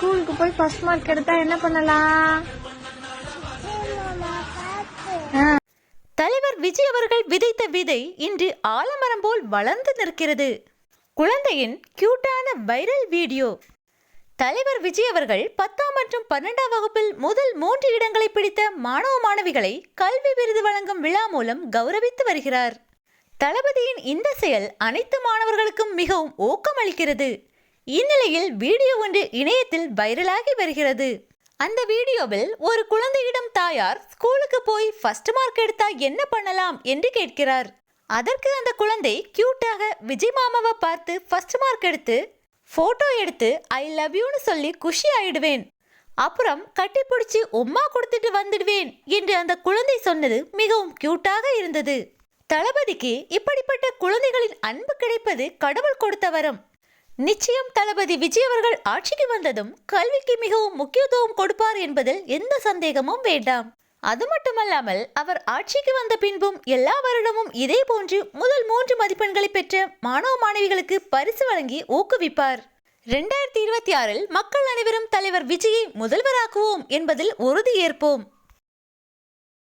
ஸ்கூலுக்கு போய் first mark எடுத்தா என்ன பண்ணலாம்? தலைவர் விஜய் அவர்கள் விதைத்த விதை இன்று ஆலமரம் போல் வளர்ந்து நிற்கிறது. குழந்தையின் கியூட்டான வைரல் வீடியோ தலைவர் விஜய் அவர்கள் பத்தாம் மற்றும் பன்னெண்டாம் வகுப்பில் முதல் மூன்று இடங்களை பிடித்த மாணவ மாணவிகளை கல்வி விருது வழங்கும் விழா மூலம் கௌரவித்து வருகிறார். தளபதியின் இந்த செயல் அனைத்து மாணவர்களுக்கும் மிகவும் ஊக்கமளிக்கிறது. இந்நிலையில் வீடியோ ஒன்று இணையத்தில் வைரலாகி வருகிறது. அந்த வீடியோவில் ஒரு குழந்தையிடம் தாயார் ஸ்கூலுக்கு போய் ஃபர்ஸ்ட் மார்க் எடுத்தா என்ன பண்ணலாம் என்று கேட்கிறார். அதற்கு அந்த குழந்தை கியூட்டாக விஜய் மாமாவை பார்த்து ஃபர்ஸ்ட் மார்க் எடுத்து ஃபோட்டோ எடுத்து ஐ லவ் யூன்னு சொல்லி குஷி ஆயிடுவேன். அப்புறம் கட்டிப்பிடிச்சு உம்மா கொடுத்துட்டு வந்துடுவேன் என்று அந்த குழந்தை சொன்னது மிகவும் கியூட்டாக இருந்தது. தளபதிக்கு இப்படிப்பட்ட குழந்தைகளின் அன்பு கிடைப்பது கடவுள் கொடுத்த வரம். நிச்சயம் தளபதி விஜய் அவர்கள் ஆட்சிக்கு வந்ததும் கல்விக்கு மிகவும் முக்கியத்துவம் கொடுப்பார் என்பதில் எந்த சந்தேகமும் வேண்டாம். அது மட்டுமல்லாமல் அவர் ஆட்சிக்கு வந்த பின்பும் எல்லா வருடமும் இதே போன்று முதல் மூன்று மதிப்பெண்களை பெற்ற மாணவ மாணவிகளுக்கு பரிசு வழங்கி ஊக்குவிப்பார். ரெண்டாயிரத்தி இருபத்தி ஆறில் மக்கள் அனைவரும் தலைவர் விஜயை முதல்வராக்குவோம் என்பதில் உறுதி ஏற்போம்